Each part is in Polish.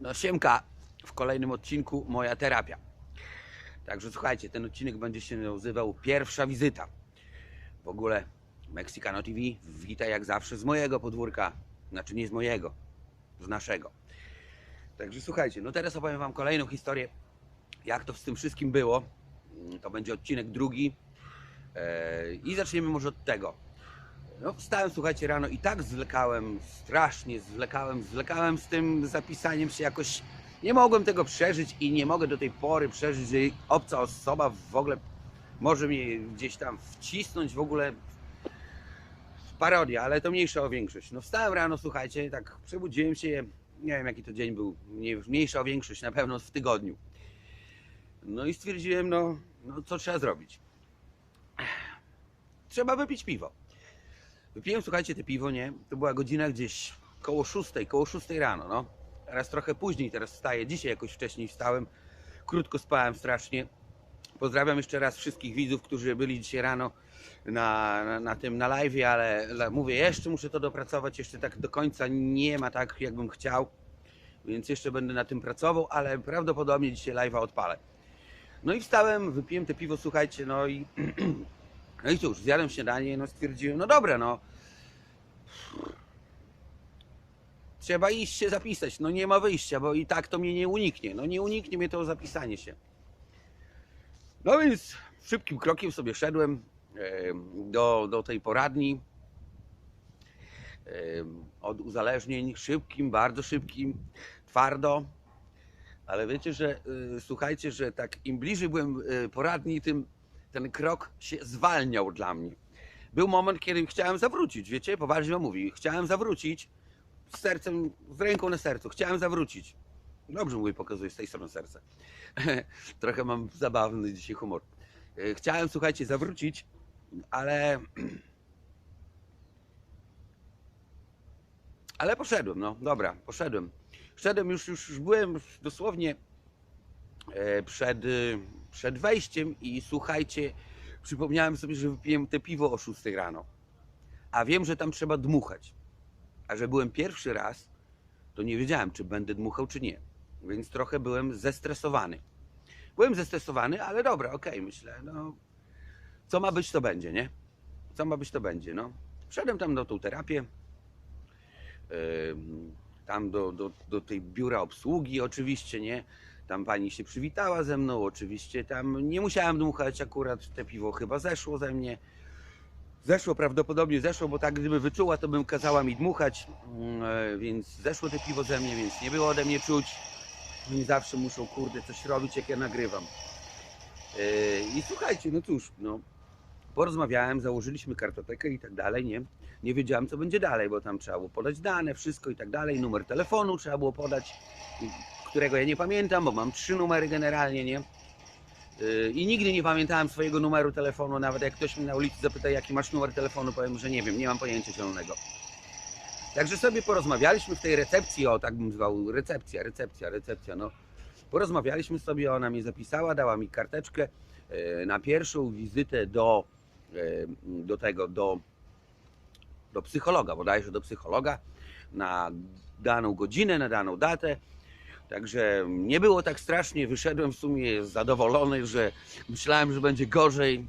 No siemka, w kolejnym odcinku moja terapia. Także słuchajcie, ten odcinek będzie się nazywał Pierwsza wizyta. W ogóle Mexicano TV wita jak zawsze z mojego podwórka. Znaczy nie z mojego, z naszego. Także słuchajcie, no teraz opowiem wam kolejną historię, jak to z tym wszystkim było. To będzie odcinek drugi. Eee, I zaczniemy może od tego. No, wstałem, słuchajcie, rano i tak zwlekałem, strasznie zwlekałem, zwlekałem z tym zapisaniem się jakoś. Nie mogłem tego przeżyć i nie mogę do tej pory przeżyć, że obca osoba w ogóle może mnie gdzieś tam wcisnąć w ogóle w parodię, ale to mniejsza o większość. No wstałem rano, słuchajcie, tak przebudziłem się, nie wiem jaki to dzień był, nie- mniejsza o większość, na pewno w tygodniu. No i stwierdziłem, no, no co trzeba zrobić? Trzeba wypić piwo. Wypiłem, słuchajcie, te piwo, nie? To była godzina gdzieś koło szóstej, koło szóstej rano, no. Teraz trochę później, teraz wstaję. Dzisiaj jakoś wcześniej wstałem. Krótko spałem strasznie. Pozdrawiam jeszcze raz wszystkich widzów, którzy byli dzisiaj rano na, na, na tym, na live, ale, ale mówię, jeszcze muszę to dopracować, jeszcze tak do końca nie ma tak, jakbym chciał. Więc jeszcze będę na tym pracował, ale prawdopodobnie dzisiaj live'a odpalę. No i wstałem, wypiłem te piwo, słuchajcie, no i no i cóż, zjadłem śniadanie, no stwierdziłem, no dobra, no. Trzeba iść się zapisać, no nie ma wyjścia, bo i tak to mnie nie uniknie. No nie uniknie mnie to zapisanie się. No więc szybkim krokiem sobie szedłem em, do, do tej poradni od uzależnień, szybkim, bardzo szybkim, twardo. Ale wiecie, że y, słuchajcie, że tak im bliżej byłem y, poradni, tym ten krok się zwalniał dla mnie. Był moment, kiedy chciałem zawrócić, wiecie, poważnie mówi, chciałem zawrócić z sercem, z ręką na sercu, chciałem zawrócić. Dobrze mówię, pokazuję z tej strony serce. Trochę mam zabawny dzisiaj humor. E, Chciałem, słuchajcie, zawrócić, ale... Ale poszedłem, no dobra, poszedłem. Szedłem już, już, już byłem dosłownie e, przed, przed wejściem i słuchajcie, przypomniałem sobie, że wypiłem te piwo o 6 rano. A wiem, że tam trzeba dmuchać. A że byłem pierwszy raz, to nie wiedziałem, czy będę dmuchał, czy nie. Więc trochę byłem zestresowany. Byłem zestresowany, ale dobra, okej, myślę, no co ma być, to będzie, nie? Co ma być, to będzie, no. Wszedłem tam na tą terapię, Ym, tam do, do, do tej biura obsługi oczywiście, nie? Tam pani się przywitała ze mną, oczywiście tam nie musiałem dmuchać akurat, te piwo chyba zeszło ze mnie. Zeszło, prawdopodobnie zeszło, bo tak gdyby wyczuła, to bym kazała mi dmuchać, Mm, e, więc zeszło te piwo ze mnie, więc nie było ode mnie czuć. Oni zawsze muszą, kurde, coś robić, jak ja nagrywam. Yy, I słuchajcie, no cóż, no, porozmawiałem, założyliśmy kartotekę i tak dalej, nie? Nie wiedziałem, co będzie dalej, bo tam trzeba było podać dane, wszystko i tak dalej, numer telefonu trzeba było podać, którego ja nie pamiętam, bo mam trzy numery generalnie, nie? Yy, I nigdy nie pamiętałem swojego numeru telefonu, nawet jak ktoś mnie na ulicy zapyta, jaki masz numer telefonu, powiem, że nie wiem, nie mam pojęcia zielonego. Także sobie porozmawialiśmy w tej recepcji, o tak bym zwał, recepcja, recepcja, recepcja, no. Porozmawialiśmy sobie, ona mnie zapisała, dała mi karteczkę e, na pierwszą wizytę do, e, do tego, do, do psychologa, bodajże do psychologa, na daną godzinę, na daną datę. Także nie było tak strasznie, wyszedłem w sumie zadowolony, że myślałem, że będzie gorzej.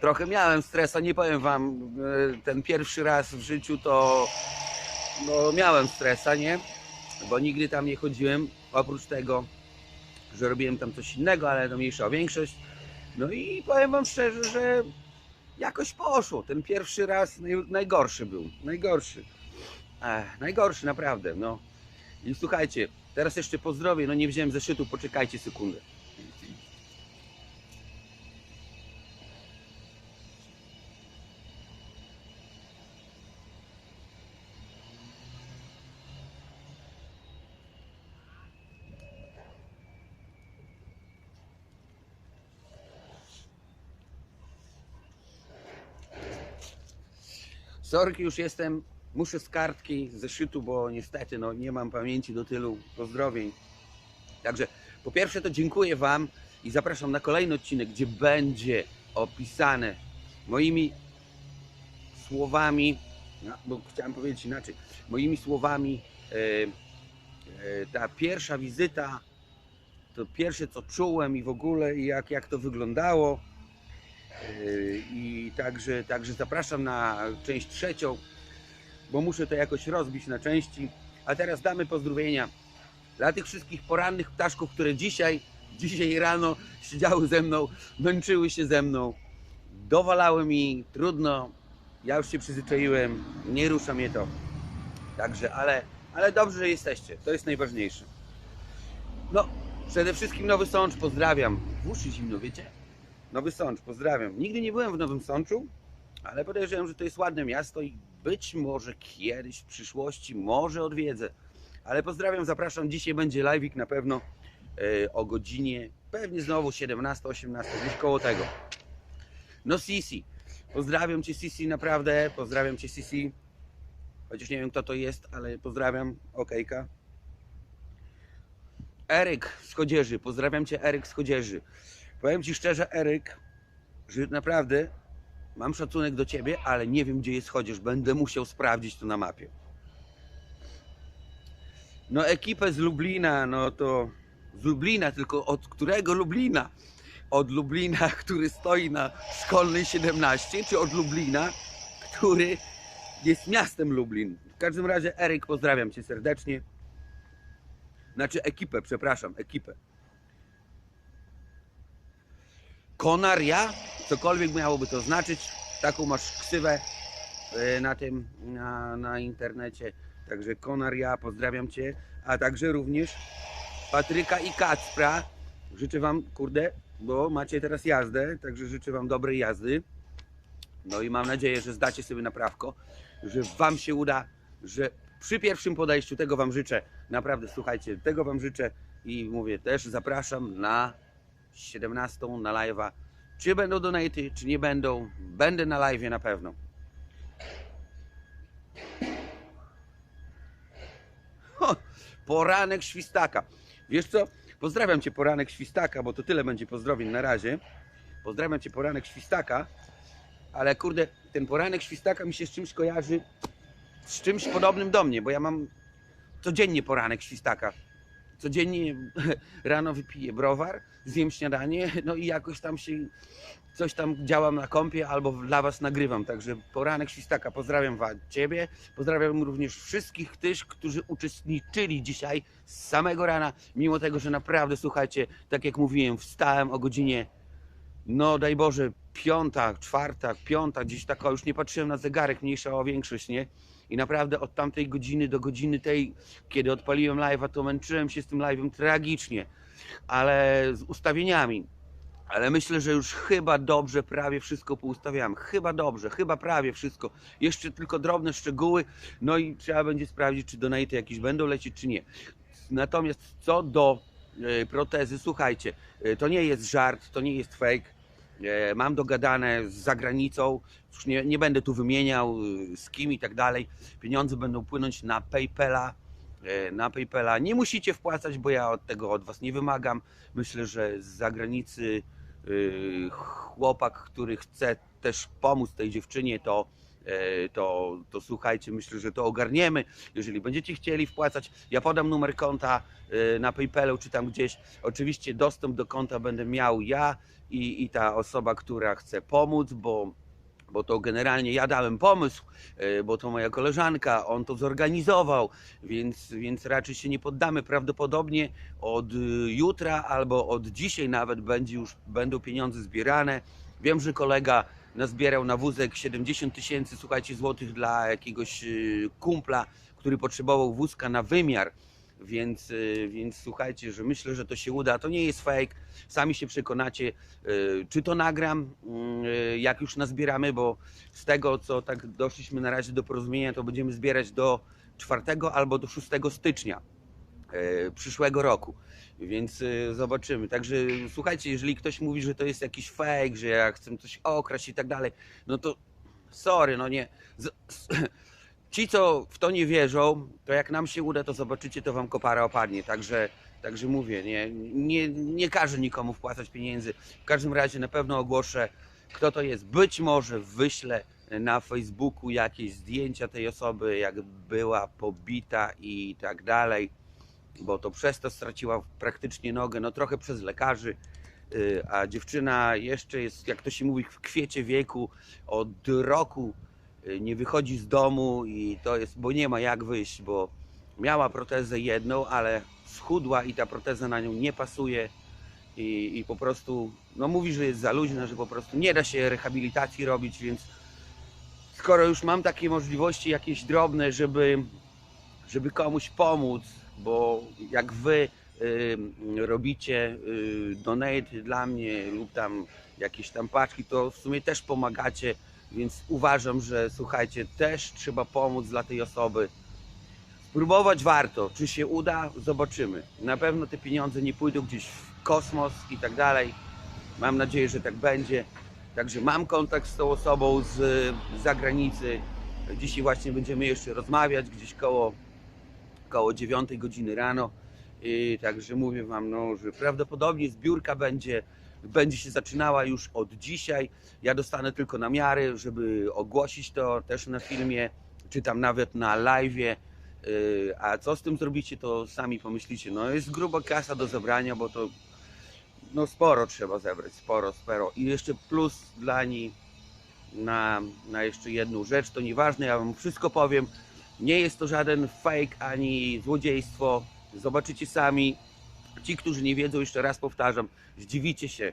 Trochę miałem stresa, nie powiem wam, e, ten pierwszy raz w życiu to no, miałem stresa, nie? Bo nigdy tam nie chodziłem, oprócz tego, że robiłem tam coś innego, ale to mniejsza o większość. No i powiem wam szczerze, że jakoś poszło. Ten pierwszy raz naj, najgorszy był. Najgorszy. Ech, najgorszy naprawdę, no. I słuchajcie, teraz jeszcze pozdrowię, no nie wziąłem zeszytu, poczekajcie sekundę. Sorki, już jestem. Muszę z kartki, z zeszytu, bo niestety no, nie mam pamięci do tylu pozdrowień. Także po pierwsze to dziękuję Wam i zapraszam na kolejny odcinek, gdzie będzie opisane moimi słowami, no, bo chciałem powiedzieć inaczej, moimi słowami e, E, Ta pierwsza wizyta, to pierwsze co czułem i w ogóle i jak, jak to wyglądało. E, I także, także zapraszam na część trzecią, bo muszę to jakoś rozbić na części. A teraz damy pozdrowienia dla tych wszystkich porannych ptaszków, które dzisiaj, dzisiaj rano siedziały ze mną, męczyły się ze mną, dowalały mi, trudno, ja już się przyzwyczaiłem, nie rusza mnie to. Także, ale, ale dobrze, że jesteście, to jest najważniejsze. No, przede wszystkim Nowy Sącz, pozdrawiam. W uszy zimno, wiecie? Nowy Sącz, pozdrawiam. Nigdy nie byłem w Nowym Sączu, ale podejrzewam, że to jest ładne miasto i być może kiedyś w przyszłości może odwiedzę. Ale pozdrawiam, zapraszam. Dzisiaj będzie live'ik na pewno e, o godzinie, pewnie znowu 17-18, gdzieś koło tego. No Sisi, pozdrawiam Cię Sisi naprawdę, pozdrawiam Cię Sisi. Chociaż nie wiem kto to jest, ale pozdrawiam, okejka. Eryk z Chodzieży, pozdrawiam Cię Eryk z Chodzieży. Powiem Ci szczerze Eryk, że naprawdę mam szacunek do Ciebie, ale nie wiem gdzie jest Chodzież, będę musiał sprawdzić to na mapie. No ekipę z Lublina, no to z Lublina, tylko od którego Lublina? Od Lublina, który stoi na szkolnej 17, czy od Lublina, który jest miastem Lublin. W każdym razie Eryk, pozdrawiam Cię serdecznie. Znaczy ekipę, przepraszam, ekipę. Konaria, cokolwiek miałoby to znaczyć, taką masz ksywę e, na tym, na, na internecie. Także Konaria, pozdrawiam Cię, a także również Patryka i Kacpra. Życzę Wam, kurde, bo macie teraz jazdę, także życzę Wam dobrej jazdy. No i mam nadzieję, że zdacie sobie naprawko, że Wam się uda, że przy pierwszym podejściu tego Wam życzę. Naprawdę, słuchajcie, tego Wam życzę i mówię też zapraszam na 17 na live'a. Czy będą donaty, czy nie będą, będę na live'ie na pewno. Poranek świstaka. Wiesz co? Pozdrawiam Cię poranek świstaka, bo to tyle będzie pozdrowień na razie. Pozdrawiam Cię poranek świstaka. Ale kurde, ten poranek świstaka mi się z czymś kojarzy, z czymś podobnym do mnie, bo ja mam codziennie poranek świstaka. Codziennie rano wypiję browar, zjem śniadanie, no i jakoś tam się coś tam działam na kąpie albo dla Was nagrywam. Także poranek świstaka, pozdrawiam Was, Ciebie, pozdrawiam również wszystkich tych, którzy uczestniczyli dzisiaj z samego rana, mimo tego, że naprawdę, słuchajcie, tak jak mówiłem, wstałem o godzinie no daj Boże, piąta, czwarta, piąta, gdzieś taka, już nie patrzyłem na zegarek, mniejsza o większość, nie? I naprawdę od tamtej godziny do godziny tej, kiedy odpaliłem live'a, to męczyłem się z tym live'em tragicznie, ale z ustawieniami. Ale myślę, że już chyba dobrze prawie wszystko poustawiałem. Chyba dobrze, chyba prawie wszystko. Jeszcze tylko drobne szczegóły, no i trzeba będzie sprawdzić, czy donaty jakieś będą lecieć, czy nie. Natomiast co do e, protezy, słuchajcie, e, to nie jest żart, to nie jest fake. E, Mam dogadane z zagranicą, już nie, nie będę tu wymieniał e, z kim i tak dalej. Pieniądze będą płynąć na PayPala. e, Na PayPala nie musicie wpłacać, bo ja od tego od Was nie wymagam. Myślę, że z zagranicy e, chłopak, który chce też pomóc tej dziewczynie, to, to, to słuchajcie, myślę, że to ogarniemy. Jeżeli będziecie chcieli wpłacać, ja podam numer konta e, na PayPalu czy tam gdzieś. Oczywiście dostęp do konta będę miał ja i, i ta osoba, która chce pomóc, bo, bo to generalnie ja dałem pomysł, e, bo to moja koleżanka, on to zorganizował, więc, więc raczej się nie poddamy. Prawdopodobnie od jutra albo od dzisiaj nawet będzie już, będą pieniądze zbierane. Wiem, że kolega nazbierał na wózek 70 tysięcy, słuchajcie, złotych dla jakiegoś y, kumpla, który potrzebował wózka na wymiar. Więc, y, więc słuchajcie, że myślę, że to się uda. To nie jest fake. Sami się przekonacie, y, czy to nagram, y, jak już nazbieramy, bo z tego, co tak doszliśmy na razie do porozumienia, to będziemy zbierać do 4 albo do 6 stycznia przyszłego roku. Więc e, zobaczymy. Także słuchajcie, jeżeli ktoś mówi, że to jest jakiś fake, że ja chcę coś okraść i tak dalej, no to sorry, no nie. Ci, co w to nie wierzą, to jak nam się uda, to zobaczycie, to wam kopara opadnie. Także, także mówię, nie, nie, nie każę nikomu wpłacać pieniędzy. W każdym razie na pewno ogłoszę, kto to jest. Być może wyślę na Facebooku jakieś zdjęcia tej osoby, jak była pobita i tak dalej. Bo to przez to straciła praktycznie nogę, no trochę przez lekarzy, y, a dziewczyna jeszcze jest, jak to się mówi, w kwiecie wieku, od roku y, nie wychodzi z domu i to jest, bo nie ma jak wyjść, bo miała protezę jedną, ale schudła i ta proteza na nią nie pasuje i, i po prostu, no mówi, że jest za luźna, że po prostu nie da się rehabilitacji robić, więc skoro już mam takie możliwości jakieś drobne, żeby, żeby komuś pomóc, bo jak wy y, robicie y, donate dla mnie lub tam jakieś tam paczki, to w sumie też pomagacie, więc uważam, że słuchajcie, też trzeba pomóc dla tej osoby. Spróbować warto. Czy się uda? Zobaczymy. Na pewno te pieniądze nie pójdą gdzieś w kosmos i tak dalej. Mam nadzieję, że tak będzie. Także mam kontakt z tą osobą z z zagranicy. Dzisiaj właśnie będziemy jeszcze rozmawiać gdzieś koło, koło 9 godziny rano. I także mówię Wam, no, że prawdopodobnie zbiórka będzie, będzie się zaczynała już od dzisiaj. Ja dostanę tylko namiary, żeby ogłosić to też na filmie, czy tam nawet na live'ie. Yy, A co z tym zrobicie, to sami pomyślicie. No jest gruba kasa do zebrania, bo to no sporo trzeba zebrać, sporo, sporo. I jeszcze plus dla niej na, na jeszcze jedną rzecz, to nieważne, ja wam wszystko powiem. Nie jest to żaden fake ani złodziejstwo. Zobaczycie sami. Ci, którzy nie wiedzą, jeszcze raz powtarzam, zdziwicie się,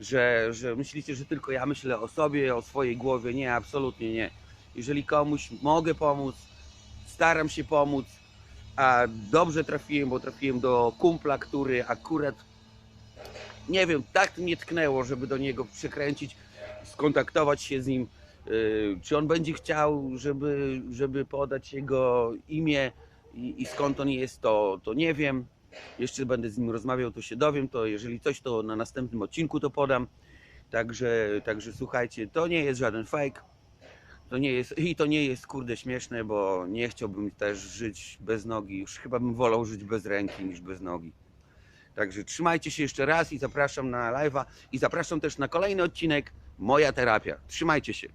że, że myślicie, że tylko ja myślę o sobie, o swojej głowie. Nie, absolutnie nie. Jeżeli komuś mogę pomóc, staram się pomóc, a dobrze trafiłem, bo trafiłem do kumpla, który akurat nie wiem, tak mnie tknęło, żeby do niego przykręcić, skontaktować się z nim. Yy, Czy on będzie chciał, żeby, żeby podać jego imię i, i skąd on jest, to, to nie wiem. Jeszcze będę z nim rozmawiał, to się dowiem. To jeżeli coś, to na następnym odcinku to podam. Także, także słuchajcie, to nie jest żaden fake. To nie jest, I to nie jest kurde śmieszne, bo nie chciałbym też żyć bez nogi. Już chyba bym wolał żyć bez ręki niż bez nogi. Także trzymajcie się jeszcze raz i zapraszam na live'a i zapraszam też na kolejny odcinek Moja terapia. Trzymajcie się.